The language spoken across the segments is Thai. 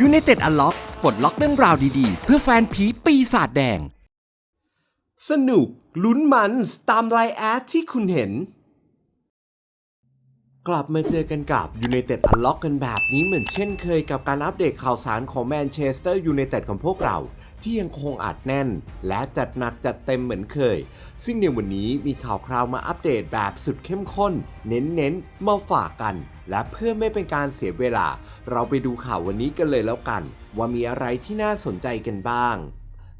ยู i นเต็ดอัลล็อกปลดล็อกเรื่องราวดีๆ เพื่อแฟนผีปีศาจแดง สนุก ลุ้นมันตามไลน์แอดที่คุณเห็น กลับมาเจอกันกับ United Unlock กันแบบนี้เหมือนเช่นเคยกับการอัปเดตข่าวสารของแมนเชสเตอร์ยูไนเต็ดของพวกเรา ที่ยังคงอัดแน่น และจัดหนักจัดเต็มเหมือนเคย ซึ่งในวันนี้มีข่าวคราวมาอัปเดตแบบสุดเข้มข้น เน้นๆ มาฝากกัน และเพื่อไม่เป็นการเสียเวลา เราไปดูข่าววันนี้กันเลยแล้วกัน ว่ามีอะไรที่น่าสนใจกันบ้าง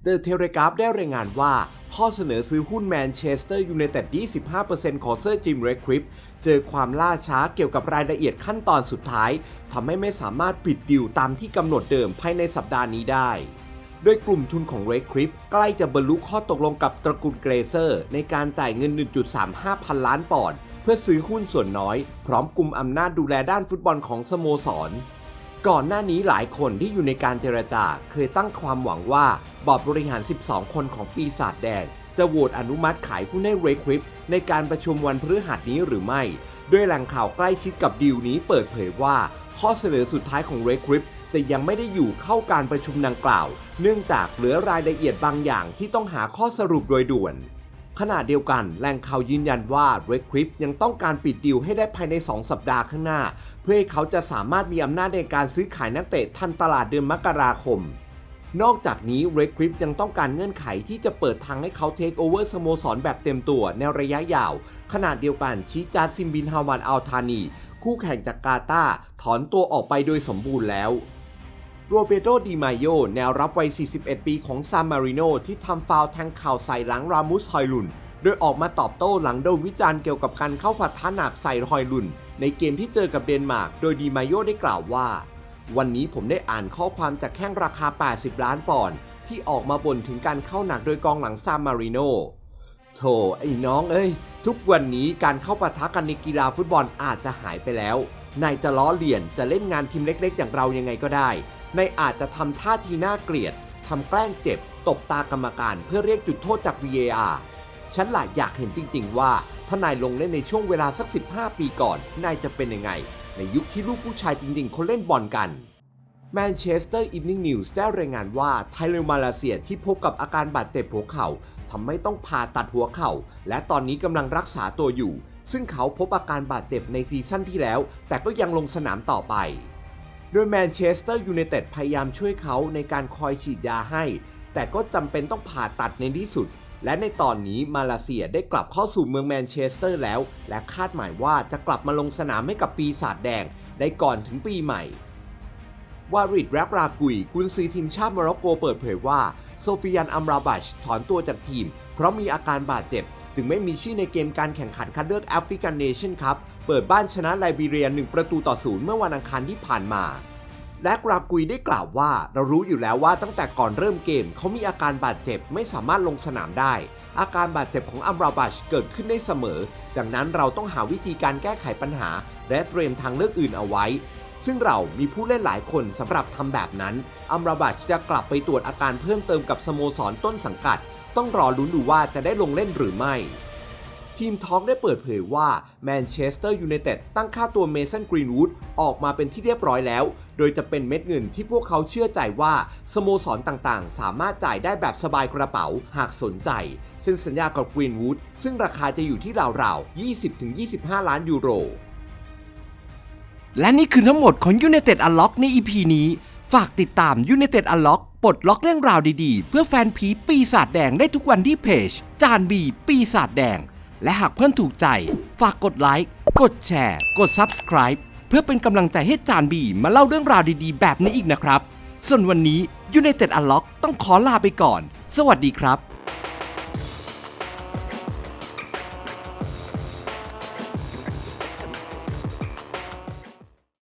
เดอะเทเลกราฟได้รายงานว่าข้อเสนอซื้อหุ้นแมนเชสเตอร์ยูไนเต็ด 25%ของเซอร์จิม เรคคริป เจอความล่าช้าเกี่ยวกับรายละเอียดขั้นตอนสุดท้าย ทำให้ไม่สามารถปิดดิวตามที่กำหนดเดิมภายในสัปดาห์นี้ได้ โดยกลุ่มทุนของ Red Crypt ใกล้จะบรรลุข้อตกลงกับตระกูลเกรเซอร์ ในการจ่ายเงิน 1.35 พันล้านปอนด์เพื่อซื้อหุ้นส่วนน้อย พร้อมกลุ่มอำนาจดูแลด้านฟุตบอลของสโมสร ก่อนหน้านี้หลายคนที่อยู่ในการเจรจาเคยตั้งความหวังว่าบอร์ดบริหาร 12 คนของปีศาจแดงจะโหวตอนุมัติขายหุ้นให้เรคริปในการประชุมวันพฤหัสนี้หรือไม่ ด้วยแหล่งข่าวใกล้ชิดกับดีลนี้เปิดเผยว่า ข้อเสนอสุดท้ายของเรคริป จะยังไม่ได้อยู่เข้าการประชุมดังกล่าว เนื่องจากเหลือรายละเอียดบางอย่างที่ต้องหาข้อสรุปโดยด่วน ขณะเดียวกันแหล่งข่าวยืนยันว่า Red Crypt ยังต้องการปิดดีลให้ได้ภายใน 2 สัปดาห์ข้างหน้า เพื่อให้เขาจะสามารถมีอำนาจในการซื้อขายนักเตะทันตลาดเดือนมกราคมนอกจากนี้ Red Crypt ยังต้องการเงื่อนไขที่จะเปิดทางให้เขาเทคโอเวอร์สโมสรแบบเต็มตัวในระยะยาวขณะเดียวกันชิจาซิมบินฮาวันอัลทานี คู่แข่งจากกาตาถอนตัวออกไปโดยสมบูรณ์แล้ว โรเบโตดิมาโยแนวรับวัย 41 ปีของซานมาริโนที่ทำฟาวแทงข่าวใส่หลังรามุสฮอยลุน โดยออกมาตอบโต้หลังโดนวิจารณ์เกี่ยวกับการเข้าผัดท้าหนักใส่ฮอยลุน ในเกมที่เจอกับเดนมาร์ก โดยดิมาโยได้กล่าวว่า วันนี้ผมได้อ่านข้อความจากแข้งราคา 80 ล้านปอนด์ที่ออกมาบ่นถึงการเข้าหนักโดยกองหลังซานมาริโนโถไอ้น้องเอ้ย ทุกวันนี้การเข้าปะทะกันในกีฬาฟุตบอลอาจจะหายไปแล้วนายจะล้อเลียนจะเล่นงานทีมเล็กๆ อย่างเรายังไงก็ได้ ในอาจจะทำท่าทีน่าเกลียดทำแกล้งเจ็บ ตบตากรรมการเพื่อเรียกจุดโทษจาก VAR ฉันหละอยากเห็นจริง ๆ ว่าถ้านายลงเล่นในช่วงเวลาสัก 15 ปีก่อน นายจะเป็นยังไง ในยุคที่ลูกผู้ชายจริง ๆ เขาเล่นบอลกันแมนเชสเตอร์อีฟนิ่งนิวส์ได้รายงานว่าไทเลมาลาเซียที่พบกับอาการบาดเจ็บหัวเข่าทำให้ต้องผ่าตัดหัวเข่า และตอนนี้กำลังรักษาตัวอยู่ ซึ่งเขาพบอาการบาดเจ็บในซีซั่นที่แล้ว แต่ก็ยังลงสนามต่อไป โดยแมนเชสเตอร์ยูไนเต็ดพยายามช่วยเขาในการคอยฉีดยาให้ แต่ก็จำเป็นต้องผ่าตัดในที่สุด และในตอนนี้มาเลเซียได้กลับเข้าสู่เมืองแมนเชสเตอร์แล้ว และคาดหมายว่าจะกลับมาลงสนามให้กับปีศาจแดงได้ก่อนถึงปีใหม่วาริดแรกรากุยกุนซือทีมชาติโมร็อกโกเปิดเผยว่า โซฟิยันอัมราบัชถอนตัวจากทีม เพราะมีอาการบาดเจ็บ ถึงไม่มีชื่อในเกมการแข่งขันคัดเลือกแอฟริกันเนชั่นคัพ เปิดบ้านชนะไลบีเรีย1ประตูต่อศูนย์เมื่อวันอังคารที่ผ่านมา และกรากุยได้กล่าวว่าเรารู้อยู่แล้วว่าตั้งแต่ก่อนเริ่มเกมเขามีอาการบาดเจ็บไม่สามารถลงสนามได้ อาการบาดเจ็บของอัมราบัชเกิดขึ้นได้เสมอ ดังนั้นเราต้องหาวิธีการแก้ไขปัญหา และเตรียมทางเลือกอื่นเอาไว้ ซึ่งเรามีผู้เล่นหลายคนสำหรับทำแบบนั้น อัมราบัชจะกลับไปตรวจอาการเพิ่มเติมกับสโมสรต้นสังกัด ต้องรอลุ้นดูว่าจะได้ลงเล่นหรือไม่ ทีมทอกได้เปิดเผยว่าแมนเชสเตอร์ยูไนเต็ดตั้งค่าตัวเมสันกรีนวูดออกมาเป็นที่เรียบร้อยแล้ว โดยจะเป็นเม็ดเงินที่พวกเขาเชื่อใจว่า สโมสรต่างๆ สามารถจ่ายได้แบบสบายกระเป๋าหากสนใจเซ็นสัญญากับกรีนวูดซึ่งราคาจะอยู่ที่ราวๆ 20-25 ล้านยูโร และนี่คือทั้งหมดของ United Unlock ใน EP นี้ ฝากติดตาม United Unlock ปลดล็อกเรื่องราวดีๆ เพื่อแฟนผีปีศาจแดงได้ทุกวันที่เพจ จานบีปีศาจแดง และหากเพื่อนถูกใจ ฝากกดไลค์ กดแชร์ กด Subscribe เพื่อเป็นกำลังใจให้จานบีมาเล่าเรื่องราวดีๆ แบบนี้อีกนะครับ ส่วนวันนี้ United Unlock ต้องขอลาไปก่อน สวัสดีครับ